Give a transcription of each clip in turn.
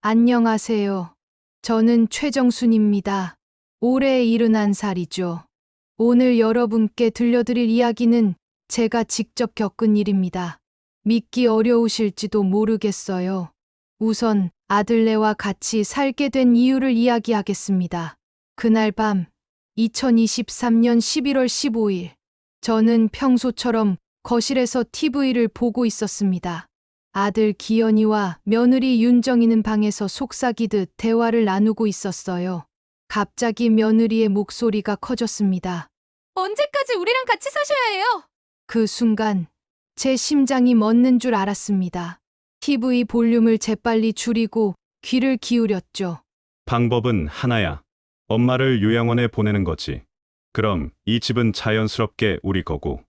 안녕하세요. 저는 최정순입니다. 올해 71살이죠. 오늘 여러분께 들려드릴 이야기는 제가 직접 겪은 일입니다. 믿기 어려우실지도 모르겠어요. 우선 아들네와 같이 살게 된 이유를 이야기하겠습니다. 그날 밤 2023년 11월 15일 저는 평소처럼 거실에서 TV를 보고 있었습니다. 아들 기현이와 며느리 윤정이는 방에서 속삭이듯 대화를 나누고 있었어요. 갑자기 며느리의 목소리가 커졌습니다. 언제까지 우리랑 같이 사셔야 해요? 그 순간 제 심장이 멎는 줄 알았습니다. TV 볼륨을 재빨리 줄이고 귀를 기울였죠. 방법은 하나야. 엄마를 요양원에 보내는 거지. 그럼 이 집은 자연스럽게 우리 거고.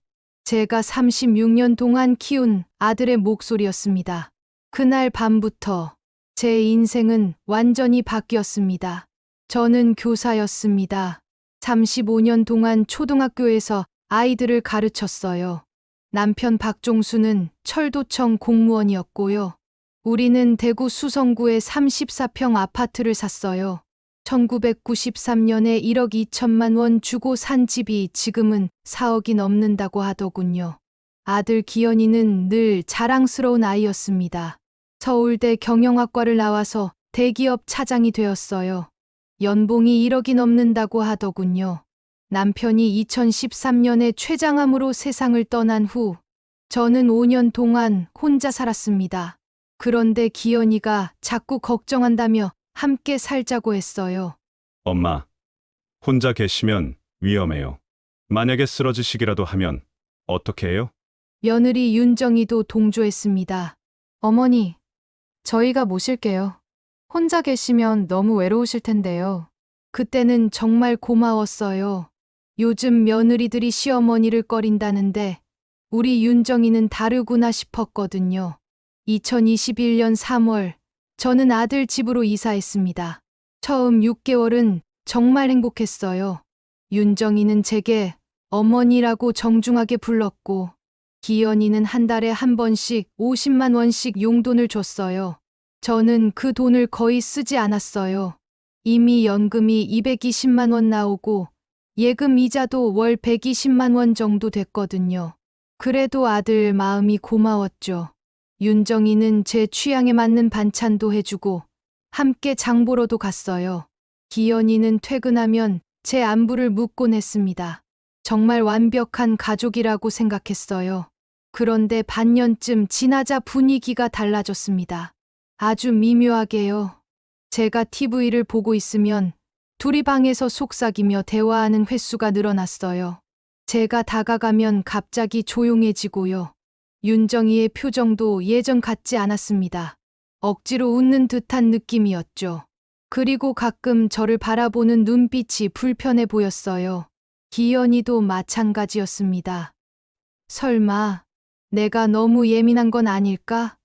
제가 36년 동안 키운 아들의 목소리였습니다. 그날 밤부터 제 인생은 완전히 바뀌었습니다. 저는 교사였습니다. 35년 동안 초등학교에서 아이들을 가르쳤어요. 남편 박종수는 철도청 공무원이었고요. 우리는 대구 수성구에 34평 아파트를 샀어요. 1993년에 1억 2천만 원 주고 산 집이 지금은 4억이 넘는다고 하더군요. 아들 기현이는 늘 자랑스러운 아이였습니다. 서울대 경영학과를 나와서 대기업 차장이 되었어요. 연봉이 1억이 넘는다고 하더군요. 남편이 2013년에 췌장암으로 세상을 떠난 후 저는 5년 동안 혼자 살았습니다. 그런데 기현이가 자꾸 걱정한다며 함께 살자고 했어요. 엄마. 혼자 계시면 위험해요. 만약에 쓰러지시기라도 하면 어떻게 해요? 며느리 윤정이도 동조했습니다. 어머니, 저희가 모실게요. 혼자 계시면 너무 외로우실 텐데요. 그때는 정말 고마웠어요. 요즘 며느리들이 시어머니를 꺼린다는데 우리 윤정이는 다르구나 싶었거든요. 2021년 3월 저는 아들 집으로 이사했습니다. 처음 6개월은 정말 행복했어요. 윤정이는 제게 어머니라고 정중하게 불렀고 기현이는 한 달에 한 번씩 50만 원씩 용돈을 줬어요. 저는 그 돈을 거의 쓰지 않았어요. 이미 연금이 220만 원 나오고 예금 이자도 월 120만 원 정도 됐거든요. 그래도 아들 마음이 고마웠죠. 윤정이는 제 취향에 맞는 반찬도 해주고 함께 장 보러도 갔어요. 기현이는 퇴근하면 제 안부를 묻곤 했습니다. 정말 완벽한 가족이라고 생각했어요. 그런데 반년쯤 지나자 분위기가 달라졌습니다. 아주 미묘하게요. 제가 TV를 보고 있으면 둘이 방에서 속삭이며 대화하는 횟수가 늘어났어요. 제가 다가가면 갑자기 조용해지고요. 윤정이의 표정도 예전 같지 않았습니다. 억지로 웃는 듯한 느낌이었죠. 그리고 가끔 저를 바라보는 눈빛이 불편해 보였어요. 기현이도 마찬가지였습니다. 설마 내가 너무 예민한 건 아닐까?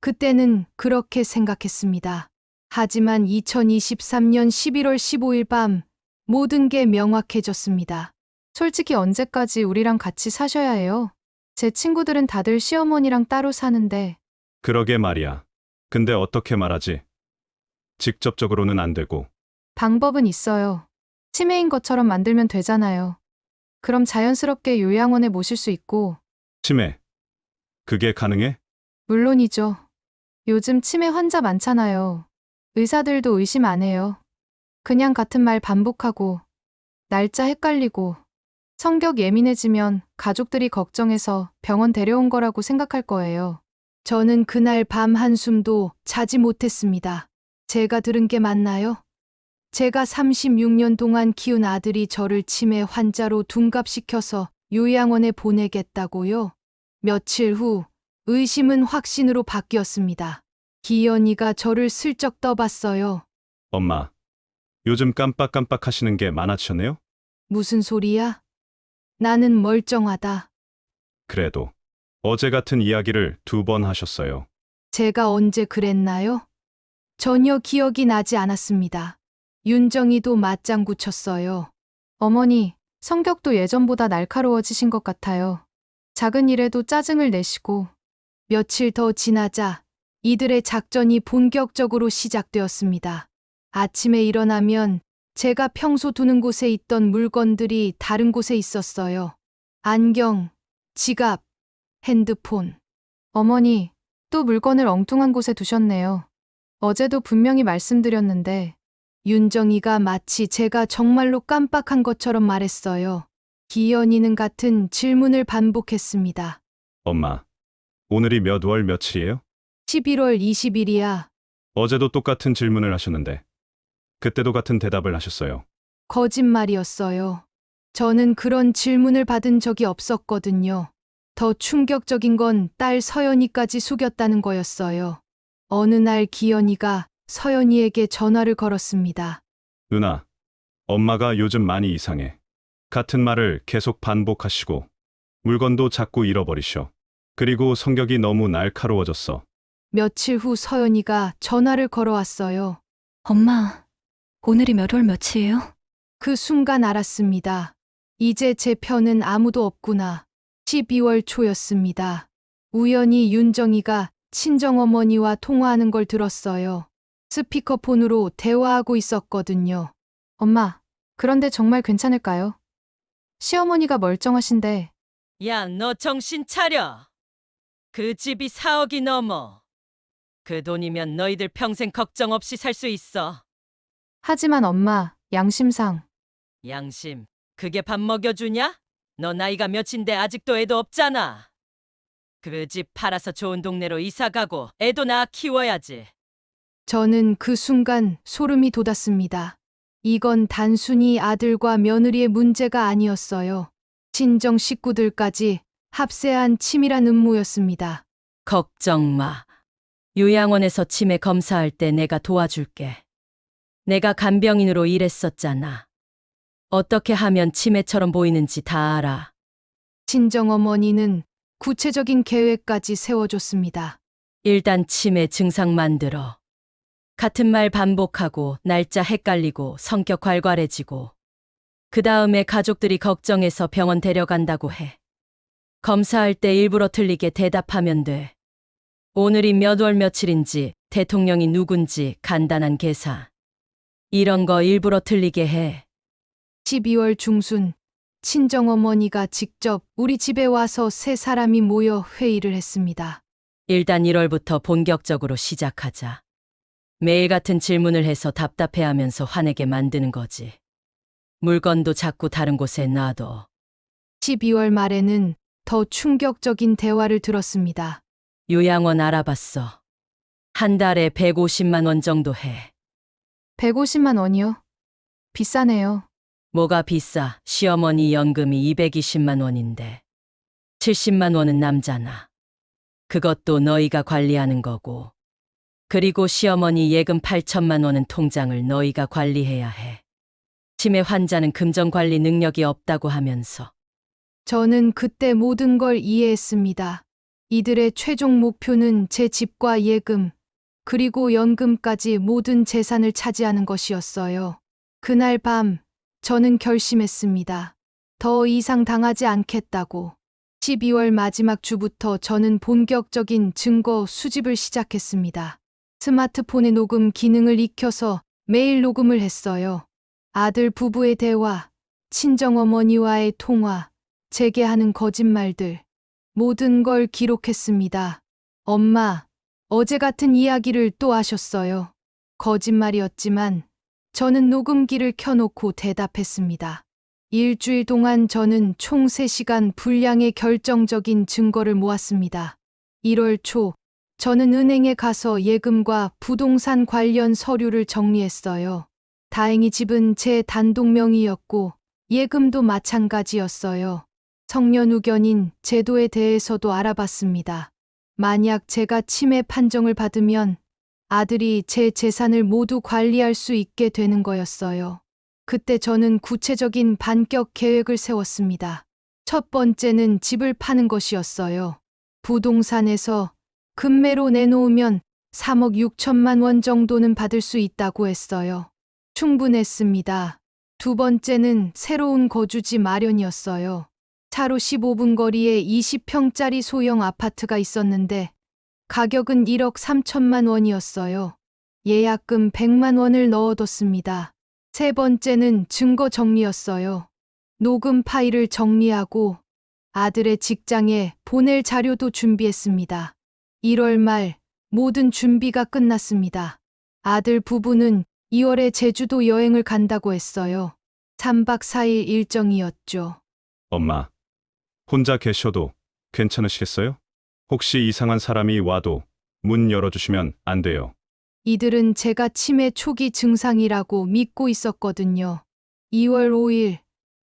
그때는 그렇게 생각했습니다. 하지만 2023년 11월 15일 밤 모든 게 명확해졌습니다. 솔직히 언제까지 우리랑 같이 사셔야 해요? 제 친구들은 다들 시어머니랑 따로 사는데 그러게 말이야. 근데 어떻게 말하지? 직접적으로는 안 되고. 방법은 있어요. 치매인 것처럼 만들면 되잖아요. 그럼 자연스럽게 요양원에 모실 수 있고 치매. 그게 가능해? 물론이죠. 요즘 치매 환자 많잖아요. 의사들도 의심 안 해요. 그냥 같은 말 반복하고, 날짜 헷갈리고, 성격 예민해지면 가족들이 걱정해서 병원 데려온 거라고 생각할 거예요. 저는 그날 밤 한숨도 자지 못했습니다. 제가 들은 게 맞나요? 제가 36년 동안 키운 아들이 저를 치매 환자로 둔갑시켜서 요양원에 보내겠다고요? 며칠 후 의심은 확신으로 바뀌었습니다. 기현이가 저를 슬쩍 떠봤어요. 엄마. 요즘 깜빡깜빡 하시는 게 많아지셨네요? 무슨 소리야? 나는 멀쩡하다. 그래도. 어제 같은 이야기를 두 번 하셨어요. 제가 언제 그랬나요? 전혀 기억이 나지 않았습니다. 윤정이도 맞장구 쳤어요. 어머니, 성격도 예전보다 날카로워지신 것 같아요. 작은 일에도 짜증을 내시고, 며칠 더 지나자 이들의 작전이 본격적으로 시작되었습니다. 아침에 일어나면 제가 평소 두는 곳에 있던 물건들이 다른 곳에 있었어요. 안경, 지갑, 핸드폰. 어머니, 또 물건을 엉뚱한 곳에 두셨네요. 어제도 분명히 말씀드렸는데, 윤정이가 마치 제가 정말로 깜빡한 것처럼 말했어요. 기현이는 같은 질문을 반복했습니다. 엄마, 오늘이 몇 월 며칠이에요? 11월 20일이야. 어제도 똑같은 질문을 하셨는데, 그때도 같은 대답을 하셨어요. 거짓말이었어요. 저는 그런 질문을 받은 적이 없었거든요. 더 충격적인 건 딸 서연이까지 속였다는 거였어요. 어느 날 기현이가 서연이에게 전화를 걸었습니다. 누나, 엄마가 요즘 많이 이상해. 같은 말을 계속 반복하시고, 물건도 자꾸 잃어버리셔. 그리고 성격이 너무 날카로워졌어. 며칠 후 서연이가 전화를 걸어왔어요. 엄마, 오늘이 몇 월 며칠이에요? 그 순간 알았습니다. 이제 제 편은 아무도 없구나. 12월 초였습니다. 우연히 윤정이가 친정어머니와 통화하는 걸 들었어요. 스피커폰으로 대화하고 있었거든요. 엄마, 그런데 정말 괜찮을까요? 시어머니가 멀쩡하신데 야, 너 정신 차려. 그 집이 4억이 넘어. 그 돈이면 너희들 평생 걱정 없이 살 수 있어. 하지만 엄마, 양심상 양심, 그게 밥 먹여주냐? 너 나이가 몇인데 아직도 애도 없잖아. 그 집 팔아서 좋은 동네로 이사 가고 애도 낳아 키워야지. 저는 그 순간 소름이 돋았습니다. 이건 단순히 아들과 며느리의 문제가 아니었어요. 친정 식구들까지 합세한 치밀한 음모였습니다. 걱정 마. 요양원에서 치매 검사할 때 내가 도와줄게. 내가 간병인으로 일했었잖아. 어떻게 하면 치매처럼 보이는지 다 알아. 친정 어머니는 구체적인 계획까지 세워줬습니다. 일단 치매 증상 만들어. 같은 말 반복하고 날짜 헷갈리고 성격 괄괄해지고. 그 다음에 가족들이 걱정해서 병원 데려간다고 해. 검사할 때 일부러 틀리게 대답하면 돼. 오늘이 몇 월 며칠인지, 대통령이 누군지 간단한 계산. 이런 거 일부러 틀리게 해. 12월 중순 친정 어머니가 직접 우리 집에 와서 세 사람이 모여 회의를 했습니다. 일단 1월부터 본격적으로 시작하자. 매일 같은 질문을 해서 답답해하면서 화내게 만드는 거지. 물건도 자꾸 다른 곳에 놔둬. 12월 말에는 더 충격적인 대화를 들었습니다. 요양원 알아봤어. 한 달에 150만 원 정도 해. 150만 원이요? 비싸네요. 뭐가 비싸? 시어머니 연금이 220만 원인데. 70만 원은 남잖아. 그것도 너희가 관리하는 거고. 그리고 시어머니 예금 8천만 원은 통장을 너희가 관리해야 해. 치매 환자는 금전 관리 능력이 없다고 하면서 저는 그때 모든 걸 이해했습니다. 이들의 최종 목표는 제 집과 예금, 그리고 연금까지 모든 재산을 차지하는 것이었어요. 그날 밤, 저는 결심했습니다. 더 이상 당하지 않겠다고. 12월 마지막 주부터 저는 본격적인 증거 수집을 시작했습니다. 스마트폰의 녹음 기능을 익혀서 매일 녹음을 했어요. 아들 부부의 대화, 친정어머니와의 통화, 제게 하는 거짓말들, 모든 걸 기록했습니다. 엄마, 어제 같은 이야기를 또 하셨어요. 거짓말이었지만 저는 녹음기를 켜놓고 대답했습니다. 일주일 동안 저는 총 3시간 분량의 결정적인 증거를 모았습니다. 1월 초, 저는 은행에 가서 예금과 부동산 관련 서류를 정리했어요. 다행히 집은 제 단독 명의였고 예금도 마찬가지였어요. 성년후견인 제도에 대해서도 알아봤습니다. 만약 제가 치매 판정을 받으면 아들이 제 재산을 모두 관리할 수 있게 되는 거였어요. 그때 저는 구체적인 반격 계획을 세웠습니다. 첫 번째는 집을 파는 것이었어요. 부동산에서 금매로 내놓으면 3억 6천만 원 정도는 받을 수 있다고 했어요. 충분했습니다. 두 번째는 새로운 거주지 마련이었어요. 차로 15분 거리에 20평짜리 소형 아파트가 있었는데 가격은 1억 3천만 원이었어요. 예약금 100만 원을 넣어뒀습니다. 세 번째는 증거 정리였어요. 녹음 파일을 정리하고 아들의 직장에 보낼 자료도 준비했습니다. 1월 말 모든 준비가 끝났습니다. 아들 부부는 2월에 제주도 여행을 간다고 했어요. 3박 4일 일정이었죠. 엄마, 혼자 계셔도 괜찮으시겠어요? 혹시 이상한 사람이 와도 문 열어주시면 안 돼요. 이들은 제가 치매 초기 증상이라고 믿고 있었거든요. 2월 5일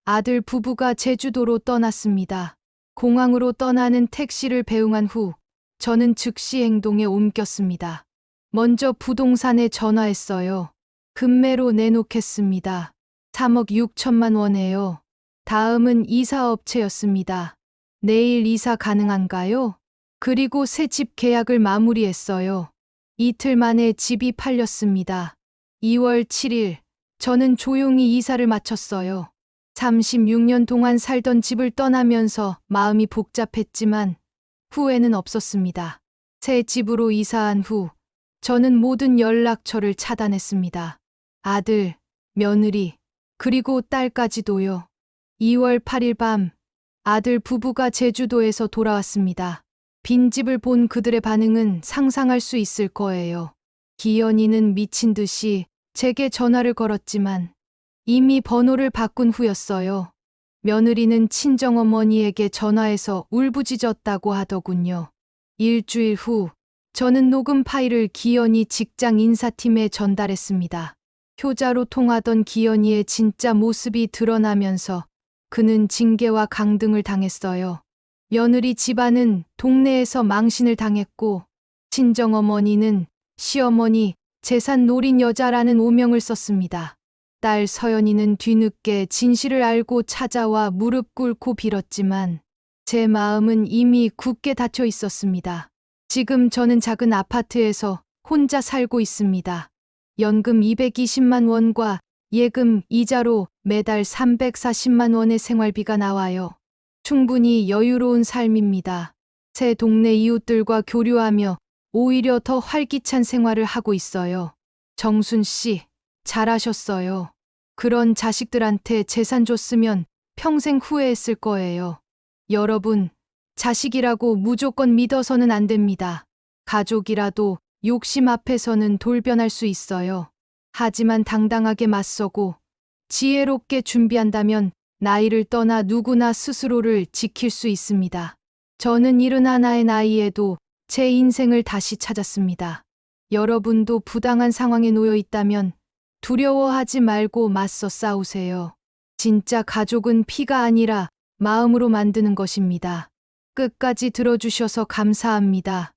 아들 부부가 제주도로 떠났습니다. 공항으로 떠나는 택시를 배웅한 후 저는 즉시 행동에 옮겼습니다. 먼저 부동산에 전화했어요. 금매로 내놓겠습니다. 3억 6천만 원에요. 다음은 이사업체였습니다. 내일 이사 가능한가요? 그리고 새 집 계약을 마무리했어요. 이틀 만에 집이 팔렸습니다. 2월 7일, 저는 조용히 이사를 마쳤어요. 36년 동안 살던 집을 떠나면서 마음이 복잡했지만 후회는 없었습니다. 새 집으로 이사한 후, 저는 모든 연락처를 차단했습니다. 아들, 며느리, 그리고 딸까지도요. 2월 8일 밤, 아들 부부가 제주도에서 돌아왔습니다. 빈집을 본 그들의 반응은 상상할 수 있을 거예요. 기현이는 미친 듯이 제게 전화를 걸었지만 이미 번호를 바꾼 후였어요. 며느리는 친정어머니에게 전화해서 울부짖었다고 하더군요. 일주일 후 저는 녹음 파일을 기현이 직장 인사팀에 전달했습니다. 효자로 통하던 기현이의 진짜 모습이 드러나면서 그는 징계와 강등을 당했어요. 며느리 집안은 동네에서 망신을 당했고 친정어머니는 시어머니 재산 노린 여자라는 오명을 썼습니다. 딸 서연이는 뒤늦게 진실을 알고 찾아와 무릎 꿇고 빌었지만 제 마음은 이미 굳게 닫혀 있었습니다. 지금 저는 작은 아파트에서 혼자 살고 있습니다. 연금 220만 원과 예금 이자로 매달 340만 원의 생활비가 나와요. 충분히 여유로운 삶입니다. 새 동네 이웃들과 교류하며 오히려 더 활기찬 생활을 하고 있어요. 정순 씨, 잘하셨어요. 그런 자식들한테 재산 줬으면 평생 후회했을 거예요. 여러분, 자식이라고 무조건 믿어서는 안 됩니다. 가족이라도 욕심 앞에서는 돌변할 수 있어요. 하지만 당당하게 맞서고 지혜롭게 준비한다면 나이를 떠나 누구나 스스로를 지킬 수 있습니다. 저는 이른 하나의 나이에도 제 인생을 다시 찾았습니다. 여러분도 부당한 상황에 놓여 있다면 두려워하지 말고 맞서 싸우세요. 진짜 가족은 피가 아니라 마음으로 만드는 것입니다. 끝까지 들어주셔서 감사합니다.